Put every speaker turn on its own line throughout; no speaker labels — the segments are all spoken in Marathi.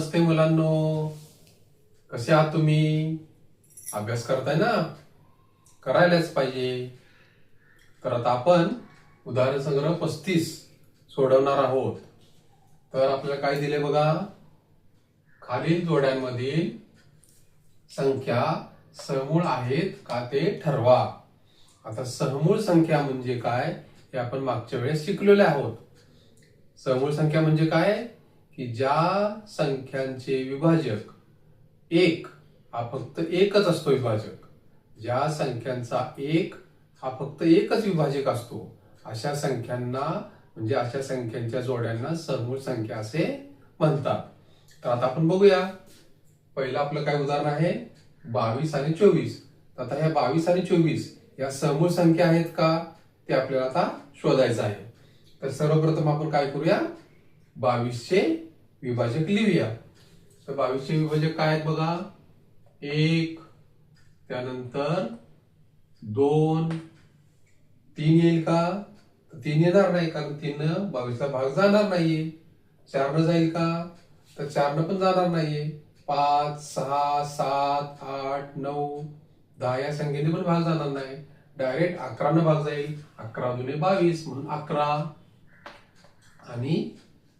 नमस्ते मुलांनो. कसे आहात तुम्ही? अभ्यास करताय ना? करायलाच पाहिजे. तर आता आपण उदाहरण संग्रह पस्तीस सोडवणार आहोत. तर आपल्याला काय दिले बघा? खालील जोड्यांमधील संख्या सहमूळ आहेत का ते ठरवा. आता सहमूळ संख्या म्हणजे काय हे आपण मागच्या वेळेस शिकलेले आहोत. सहमूळ संख्या म्हणजे काय? की ज्या संख्यांचे विभाजक एक हा फक्त एकच असतो विभाजक. ज्या संख्यांचा एक हा फक्त एकच विभाजक असतो अशा संख्यांना म्हणजे अशा संख्यांच्या जोड्यांना समूळ संख्या असे म्हणतात. तर आता आपण बघूया. पहिलं आपलं काय उदाहरण आहे? बावीस आणि चोवीस. तर आता ह्या बावीस आणि चोवीस या समूळ संख्या आहेत का? ते आपल्याला आता शोधायचं आहे. तर सर्वप्रथम आपण काय करूया? बावीसशे विभाजक लिहूया. तर बावीसचे विभाजक काय आहेत बघा? एक त्यानंतर दोन तीन येईल का? तीन येणार नाही कारण तीन बावीसला भाग जाणार नाहीये. चारनं जाईल का? तर चारनं पण जाणार नाहीये. पाच सहा सात आठ नऊ दहा या संख्येने पण भाग जाणार नाही. डायरेक्ट अकरानं भाग जाईल. अकरा जुने बावीस म्हणून अकरा. आणि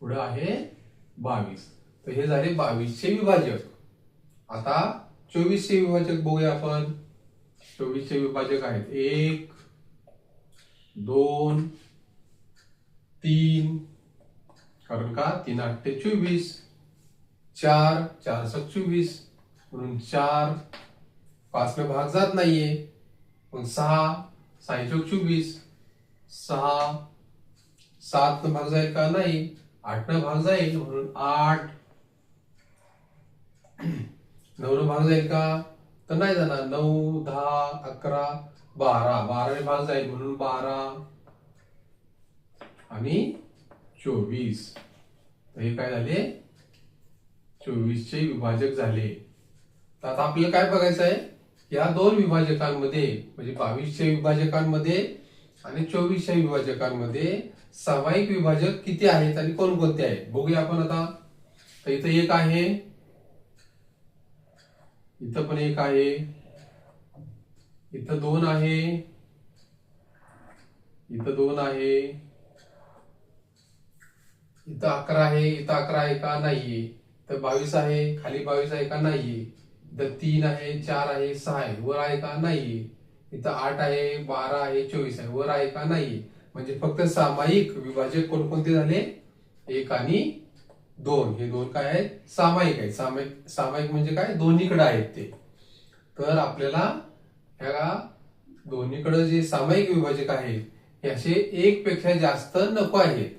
पुढं आहे बावीस. तर हे झाले बावीसचे विभाजक. आता चोवीसचे विभाजक बघूया आपण. चोवीसचे विभाजक आहेत. एक दोन तीन. कारण का? तीन आठटे चोवीस. चार चार सात चोवीस. म्हणून चार. पाचनं भाग जात नाहीये. मग सहा सहा चोवीस. सहा सात भाग जाईल का? नाही. आठ न भाग जाईल म्हणून आठ. नऊ भाग जाईल का? तर नाही जाणार. नऊ दहा अकरा बारा. बाराने भाग जाईल म्हणून बारा. आणि चोवीस. तर हे काय झाले? चोवीसचे विभाजक झाले. तर आता आपल्याला काय बघायचं आहे? या दोन विभाजकांमध्ये म्हणजे बावीसच्या विभाजकांमध्ये आणि चोवीसच्या विभाजकांमध्ये सामायिक विभाजक किती आहेत आणि कोणकोणते आहेत? बघूया आपण आता. तर इथं एक आहे. इथं पण एक आहे. इथं दोन आहे. इथं दोन आहे. इथं अकरा आहे. इथं अकरा आहे का नाहीये? तर बावीस आहे. खाली बावीस आहे का नाहीये? इथं तीन आहे चार आहे सहा आहे. वर आहे का नाहीये? इथं आठ आहे बारा आहे चोवीस आहे. वर आहे का नाहीये? म्हणजे फक्त सामायिक विभाजक कोणकोणते झाले? एक आणि दोन. हे दोन काय आहेत? सामायिक आहेत. सामायिक सामायिक म्हणजे काय? दोन्हीकडे आहेत ते. तर आपल्याला ह्या दोन्हीकडे जे सामायिक विभाजक आहेत हे असे एक पेक्षा जास्त नको आहेत.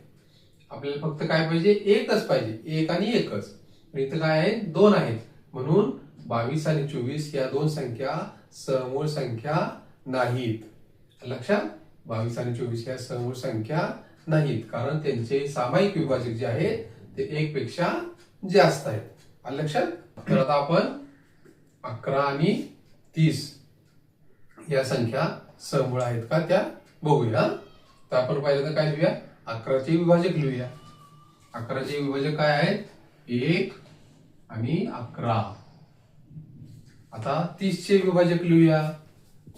आपल्याला फक्त काय पाहिजे? एकच पाहिजे. एक आणि एकच. इथं काय आहे दोन आहेत. म्हणून बावीस आणि चोवीस या दोन संख्या समूळ संख्या नाहीत. लक्षात? बावीस आणि चोवीस या समूळ संख्या नाहीत. कारण त्यांचे सामायिक विभाजक जे आहेत ते एक पेक्षा जास्त आहेत. आलं लक्षात तर आता आपण अकरा आणि तीस या संख्या समूळ आहेत का त्या बघूया. तर आपण पहिल्यांदा काय लिहूया? अकराचे विभाजक लिहूया. अकराचे विभाजक काय आहेत? एक आणि अकरा. आता तीसचे विभाजक लिहूया.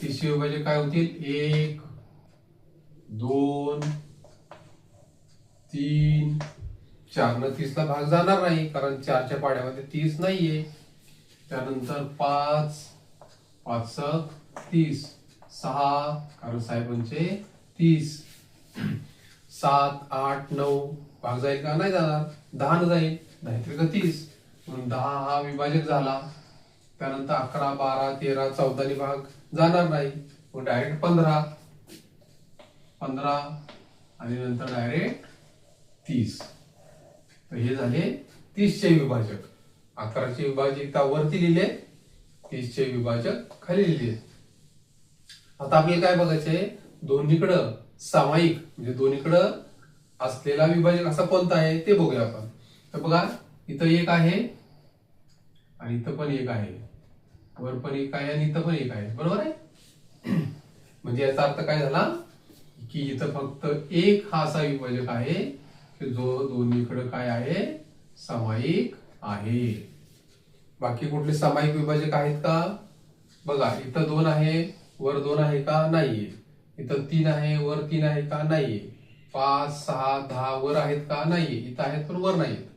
तीसचे विभाजक काय होतील? एक दोन तीन चार. न तीसला भाग जाणार नाही कारण चारच्या पाड्यामध्ये तीस नाहीये. त्यानंतर पाच पाच सक तीस. सहा कारण साहेबांचे तीस. सात आठ नऊ. भाग जाईल का? नाही जाणार. दहा न जाईल. नाहीतर का तीस. म्हणून दहा हा विभाजक झाला. त्यानंतर अकरा बारा तेरा चौदानी भाग जाणार नाही. मग डायरेक्ट पंधरा. पंधरा आणि नंतर डायरेक्ट तीस. तर हे झाले तीसचे विभाजक. अकराचे विभाजक वरती लिहिले तीसचे विभाजक खाली लिहिले. आता आपल्याला काय बघायचंय? दोन्हीकडं सामायिक म्हणजे दोन्हीकडं असलेला विभाजक असा कोणता आहे ते बघूया आपण. तर बघा इथं एक आहे आणि इथं पण एक आहे. वर पण एक आहे आणि इथं पण एक आहे. बरोबर आहे? म्हणजे याचा अर्थ काय झाला? की इथं फक्त एक हा असा विभाजक आहे की जो दोन्हीकडे काय आहे? सामायिक आहे. बाकी कुठले सामायिक विभाजक आहेत का? बघा इथं दोन आहे वर दोन आहे का? नाहीये. इथं तीन आहे वर तीन आहे का? नाहीये. पाच सहा दहा वर आहेत का? नाहीये. इथं आहेत पण वर नाहीत.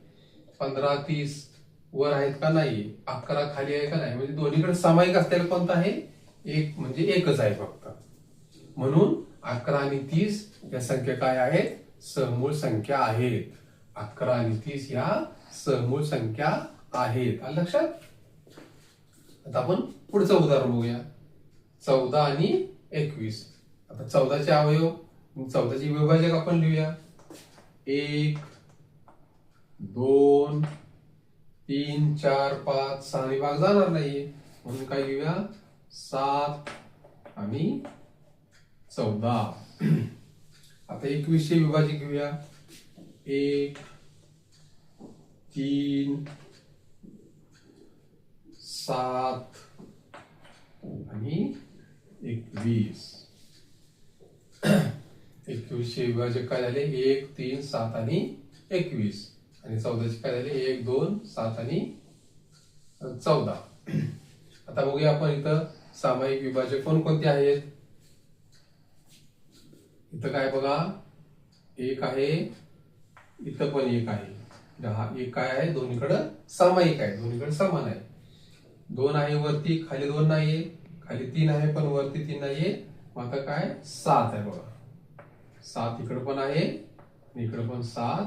पंधरा तीस वर आहेत का? नाहीये. अकरा खाली आहे का? नाही. म्हणजे दोन्हीकडे सामायिक असलेलं कोणतं आहे? एक म्हणजे एकच आहे फक्त. म्हणून अकरा आणि तीस या संख्या काय आहेत? समूळ संख्या आहेत. अकरा आणि तीस या समूळ संख्या आहेत. आलं लक्षात? आता आपण पुढचं उदाहरण बघूया. चौदा आणि एकवीस. आता चौदाचे अवयव चौदाचे विभाजक आपण लिहूया. एक दोन तीन चार पाच सहा विभाग भाग जाणार नाहीये. म्हणून काय घेऊया सात आणि चौदा. आता एकवीसशे विभाजित घेऊया एक तीन सात आणि एकवीस. एकवीसशे विभाजक काय झाले? एक तीन सात आणि एकवीस. आणि चौदाचे काय झाले? एक दोन सात आणि चौदा. आता बघूया आपण इथं सामायिक विभाजक कोणकोणते आहेत? इथं काय बघा? एक आहे इथं पण एक आहे. दहा एक काय आहे? दोन्हीकडं सामायिक आहे. दोन्हीकडे समान आहे. दोन आहे वरती खाली दोन नाहीये. खाली तीन आहे पण वरती तीन नाहीये. मग आता काय? सात आहे बघा. सात इकडं पण आहे इकडं पण सात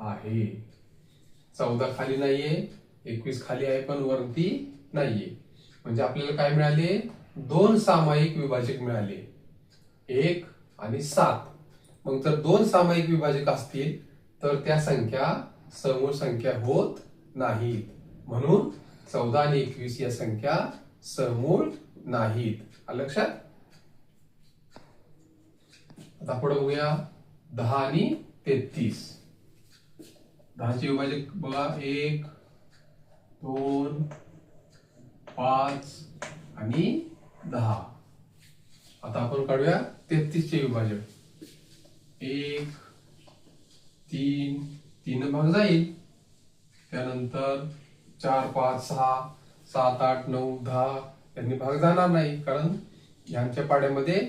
आहे. चौदा खाली नाहीये. एकवीस खाली आहे पण वरती नाहीये. म्हणजे आपल्याला काय मिळाले? दोन सामायिक विभाजक मिळाले. एक आणि सात. मग जर दोन सामायिक विभाजक असतील तर त्या संख्या समूळ संख्या होत नाहीत. म्हणून चौदा आणि एकवीस या संख्या समूळ नाहीत. लक्षात? आता पुढे बघूया. दहा आणि तेहतीस. दहाचे विभाजक बघा. एक दोन पाच आणि दहा. आता आपण काढूया तेहतीस चे विभाजक एक तीन तीन भाग जाईल. त्यानंतर चार पाच सहा सात आठ नऊ दहा त्यांनी भाग जाणार नाही कारण यांच्या पाड्यामध्ये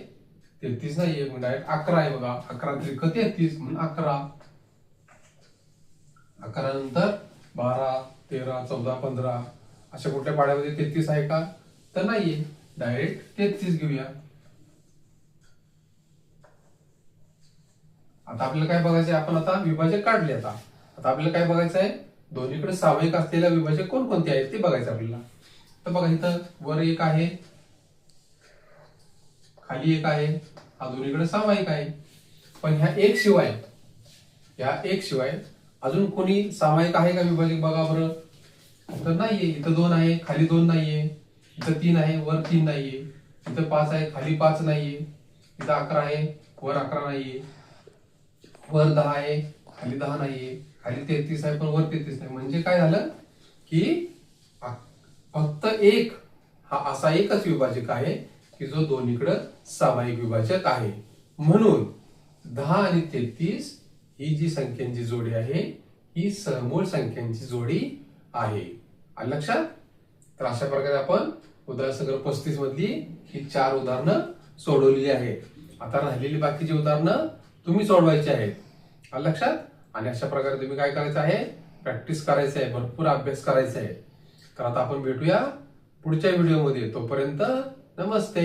तेहतीस नाहीये मग डायरेक्ट अकरा आहे बघा. अकरा त्रिक तेहतीस म्हणून अकरा. अकरा नंतर बारा तेरा चौदा पंधरा अशा कुठल्या पाड्यामध्ये तेहतीस आहे का? तर नाहीये. डायरेक्ट तेहतीस घेऊया. आता आपल्याला काय बघायचं आहे आपण आता विभाजक काढले आता. आता आपल्याला काय बघायचं आहे दोन्हीकडे सामायिक असलेल्या विभाजक कोणकोणते आहेत ते बघायचं आपल्याला. तर बघा इथं वर एक आहे खाली एक आहे हा दोन्हीकडे सामायिक आहे. पण ह्या एक शिवाय ह्या एक शिवाय अजून कोणी सामायिक आहे का विभाजक बघा बरं. तर नाहीये इथं दोन आहे खाली दोन नाहीये इथं तीन आहे वर तीन नाहीये. इथं पाच आहे खाली पाच नाहीये. इथं अकरा आहे वर अकरा नाहीये. वर दहा आहे खाली दहा नाहीये खाली तेहतीस आहे पण वर तेहतीस नाही. म्हणजे काय झालं की फक्त एक हा असा एकच विभाजक आहे की जो दोन्हीकडं सामायिक विभाजक आहे. म्हणून दहा आणि तेहतीस ही जी संख्यांची जोडी आहे ही सहमूळ संख्यांची जोडी आहे. आलं लक्षात? तर अशा प्रकारे आपण उदाहरण सगळं पस्तीस मधली ही चार उदाहरणं सोडवलेली आहेत. आता राहिलेली बाकीची उदाहरणं तुम्ही सोडवायचे आहेत. आलं लक्षात? आणि अशा प्रकारे तुम्ही काय करायचं आहे? प्रॅक्टिस करायचं आहे. भरपूर अभ्यास करायचा आहे. तर आता आपण भेटूया पुढच्या व्हिडिओमध्ये तोपर्यंत नमस्ते.